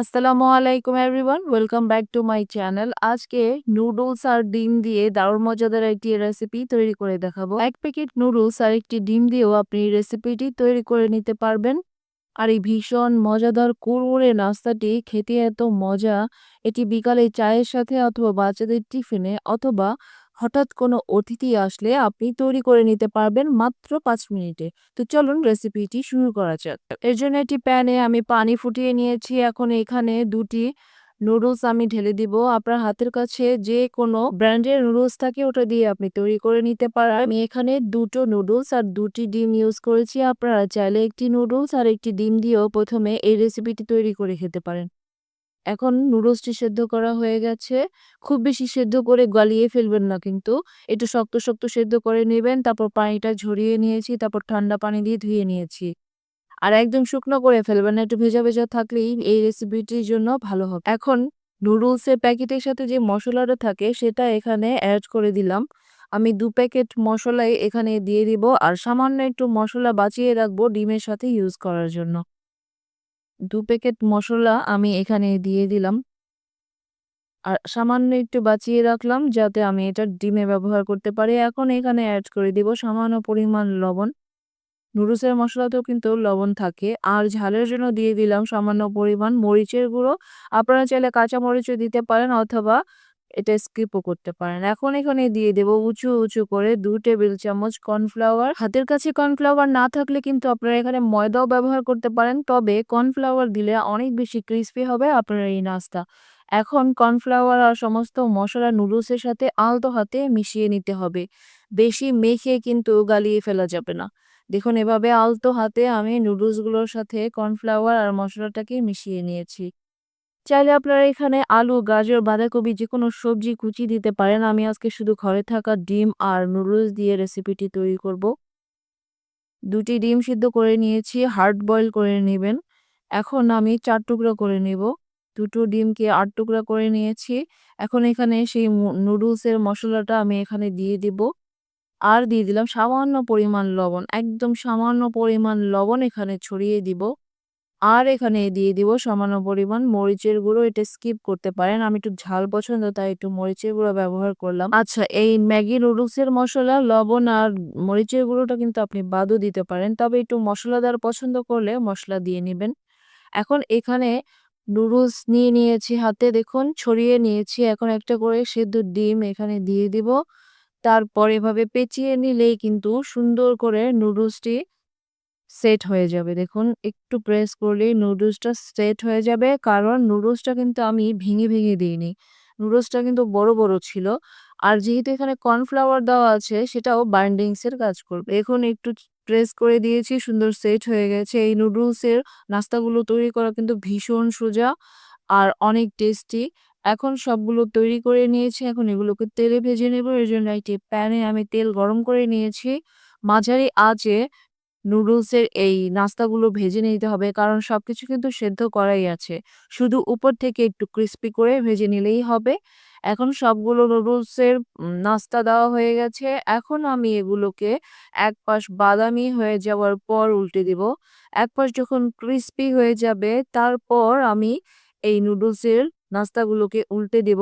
আসসালামু আলাইকুম everyone, welcome back to my channel. আজকে নুডলস আর ডিম দিয়ে দারুণ মজাদার একটি রেসিপি তৈরি করে দেখাবো। এক প্যাকেট নুডলস আর একটি ডিম দিয়েও আপনি এই রেসিপিটি তৈরি করে নিতে পারবেন। আর এই ভীষণ মজাদার কুড়মুড়ে নাস্তাটি খেতে এত মজা, এটি বিকালে চায়ের সাথে অথবা বাচ্চাদের টিফিনে অথবা হঠাৎ কোনো অতিথি আসলে আপনি তৈরি করে নিতে পারবেন মাত্র পাঁচ মিনিটে। তো চলুন রেসিপিটি শুরু করা যাক। এর জন্য একটি প্যানে আমি পানি ফুটিয়ে নিয়েছি। এখন এখানে দুটি নুডলস আমি ঢেলে দিব। আপনার হাতের কাছে যে কোনো ব্র্যান্ডের নুডলস থাকে ওটা দিয়ে আপনি তৈরি করে নিতে পারেন। আমি এখানে দুটো নুডলস আর দুটি ডিম ইউজ করেছি। আপনারা চাইলে একটি নুডলস আর একটি ডিম দিয়েও প্রথমে এই রেসিপিটি তৈরি করে খেতে পারেন। এখন নুডলসটি সেদ্ধ করা হয়ে গেছে। খুব বেশি সেদ্ধ করে গলিয়ে ফেলবেন না কিন্তু। একটু শক্ত শক্ত সেদ্ধ করে নেবেন, তারপর পানিটা ঝরিয়ে নিয়েছি, তারপর ঠান্ডা পানি দিয়ে ধুয়ে নিয়েছি। আর একদম শুকনো করে ফেলবেন না, একটু ভেজা ভেজা থাকলেই এই রেসিপিটির জন্য ভালো হবে। এখন নুডলসের প্যাকেটের সাথে যে মশলাটা থাকে, সেটা এখানে অ্যাড করে দিলাম। আমি দু প্যাকেট মশলাই এখানে দিয়ে দিব, আর সামান্য একটু মশলা বাঁচিয়ে রাখব ডিমের সাথে ইউজ করার জন্য। দু প্যাকেট মশলা আমি এখানে দিয়ে দিলাম। আর সামান্য একটু বাঁচিয়ে রাখলাম যাতে আমি এটা ডিমে ব্যবহার করতে পারি। এখন এখানে অ্যাড করে দিব সামান্য পরিমাণ লবণ। নুডলসের মশলাতেও কিন্তু লবণ থাকে। আর ঝালের জন্য দিয়ে দিলাম সামান্য পরিমাণ মরিচের গুঁড়ো। আপনারা চাইলে কাঁচা মরিচও দিতে পারেন অথবা এটা স্কিপও করতে পারেন। এখন এখানে দিয়ে দেব উঁচু উঁচু করে দু টেবিল চামচ কর্নফ্লাওয়ার। হাতের কাছে কর্নফ্লাওয়ার না থাকলে কিন্তু আপনারা এখানে ময়দাও ব্যবহার করতে পারেন। তবে কর্নফ্লাওয়ার দিলে অনেক বেশি ক্রিস্পি হবে আপনার এই নাস্তা। এখন কর্নফ্লাওয়ার আর সমস্ত মশলা নুডলসের সাথে আলতো হাতে মিশিয়ে নিতে হবে। বেশি মেখে কিন্তু গালিয়ে ফেলা যাবে না। দেখুন, এভাবে আলতো হাতে আমি নুডলসগুলোর সাথে কর্নফ্লাওয়ার আর মশলাটাকে মিশিয়ে নিয়েছি। চাইলে আপনারা এখানে আলু, গাজর, বাঁধাকপি যে কোনো সবজি কুচি দিতে পারেন। আমি আজকে শুধু ঘরে থাকা ডিম আর নুডলস দিয়ে রেসিপিটি তৈরি করব। দুটি ডিম সিদ্ধ করে নিয়েছি, হার্ড বয়েল করে নেবেন। এখন আমি চার টুকরো করে নেব। দুটো ডিমকে আট টুকরা করে নিয়েছি। এখন এখানে সেই নুডলসের মশলাটা আমি এখানে দিয়ে দিব। আর দিয়ে দিলাম সামান্য পরিমাণ লবণ। একদম সামান্য পরিমাণ লবণ এখানে ছড়িয়ে দিব। আর এখানে দিয়ে দিব সামান্য পরিমাণ মরিচের গুঁড়ো। এটা স্কিপ করতে পারেন। আমি একটু ঝাল পছন্দ, তাই একটু মরিচের গুঁড়ো ব্যবহার করলাম। আচ্ছা এই ম্যাগি নুডলসের মশলা, লবণ আর মরিচের গুঁড়োটা কিন্তু আপনি বাদও দিতে পারেন। তবে একটু মশলাদার পছন্দ করলে মশলা দিয়ে নেবেন। এখন এখানে নুডলস নিয়ে নিয়েছি হাতে। দেখুন, ছড়িয়ে নিয়েছি। এখন একটা করে সেদ্ধ ডিম এখানে দিয়ে দিব। তারপর এভাবে পেঁচিয়ে নিলেই কিন্তু সুন্দর করে নুডলসটি সেট হয়ে যাবে। দেখুন, একটু প্রেস করলেই নুডলসটা সেট হয়ে যাবে। কারণ নুডলসটা কিন্তু আমি ভেঙে ভেঙে দিইনি। নুডলসটা কিন্তু বড় বড় ছিল। আর যেহেতু এখানে কর্নফ্লাওয়ার দেওয়া আছে, সেটাও বাইন্ডিংসের কাজ করবে। এখন একটু প্রেস করে দিয়েছি, সুন্দর সেট হয়ে গেছে। এই নুডলসের নাস্তাগুলো তৈরি করা কিন্তু ভীষণ সোজা আর অনেক টেস্টি এখন সবগুলো তৈরি করে নিয়েছি। এখন এগুলোকে তেলে ভেজে নেব। এর জন্য একটি প্যানে আমি তেল গরম করে নিয়েছি। মাঝারি আঁচে নুডলসের এই নাস্তাগুলো ভেজে নিতে হবে। কারণ সব কিছু কিন্তু সেদ্ধ করাই আছে। শুধু উপর থেকে একটু ক্রিস্পি করে ভেজে নিলেই হবে। এখন সবগুলো নুডলসের নাস্তা দেওয়া হয়ে গেছে। এখন আমি এগুলোকে এক পাশ বাদামি হয়ে যাওয়ার পর উল্টে দিব। এক পাশ যখন ক্রিস্পি হয়ে যাবে, তারপর আমি এই নুডলসের নাস্তাগুলোকে উল্টে দেব।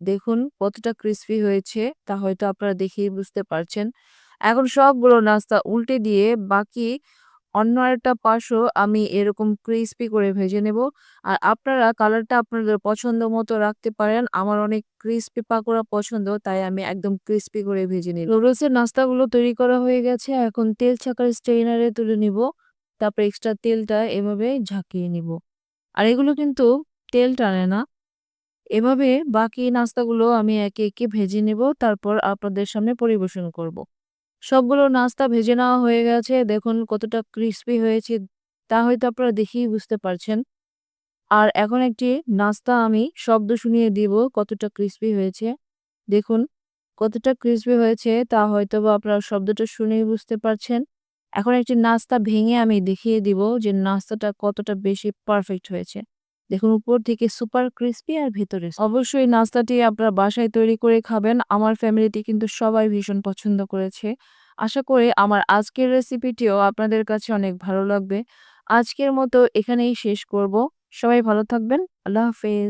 দেখুন কতটা ক্রিস্পি হয়েছে, তা হয়তো আপনারা দেখেই বুঝতে পারছেন। এখন সবগুলো নাস্তা উল্টে দিয়ে বাকি অন্য একটা পাশও আমি এরকম ক্রিস্পি করে ভেজে নেব। আর আপনারা কালারটা আপনাদের পছন্দ মতো রাখতে পারেন। আমার অনেক ক্রিস্পি পাকোড়া পছন্দ, তাই আমি একদম ক্রিস্পি করে ভেজে নিই নুডলসের নাস্তাগুলো তৈরি করা হয়ে গেছে। এখন তেল ছাকার স্ট্রেনারে তুলে নিব। তারপর এক্সট্রা তেলটা এভাবে ঝাঁকিয়ে নিব। আর এগুলো কিন্তু তেল টানে না। এভাবে বাকি নাস্তাগুলো আমি একে একে ভেজে নেব। তারপর আপনাদের সামনে পরিবেশন করব। সবগুলো নাস্তা ভেজে নেওয়া হয়ে গেছে। দেখুন কতটা ক্রিস্পি হয়েছে, তা হয়তো আপনারা দেখেই বুঝতে পারছেন। আর এখন একটি নাস্তা আমি শব্দ শুনিয়ে দিব কতটা ক্রিস্পি হয়েছে। দেখুন কতটা ক্রিস্পি হয়েছে, তা হয়তো বা আপনারা শব্দটা শুনেই বুঝতে পারছেন। এখন একটি নাস্তা ভেঙে আমি দেখিয়ে দিব যে নাস্তাটা কতটা বেশি পারফেক্ট হয়েছে। দেখুন, উপর থেকে সুপার ক্রিস্পি আর ভেতরে অবশ্যই নাস্তাটি আপনার বাসায় তৈরি করে খাবেন। আমার ফ্যামিলিটি কিন্তু সবাই ভীষণ পছন্দ করেছে। আশা করি আমার আজকের রেসিপিটিও আপনাদের কাছে অনেক ভালো লাগবে। আজকের মতো এখানেই শেষ করব। সবাই ভালো থাকবেন। আল্লাহ হাফেজ।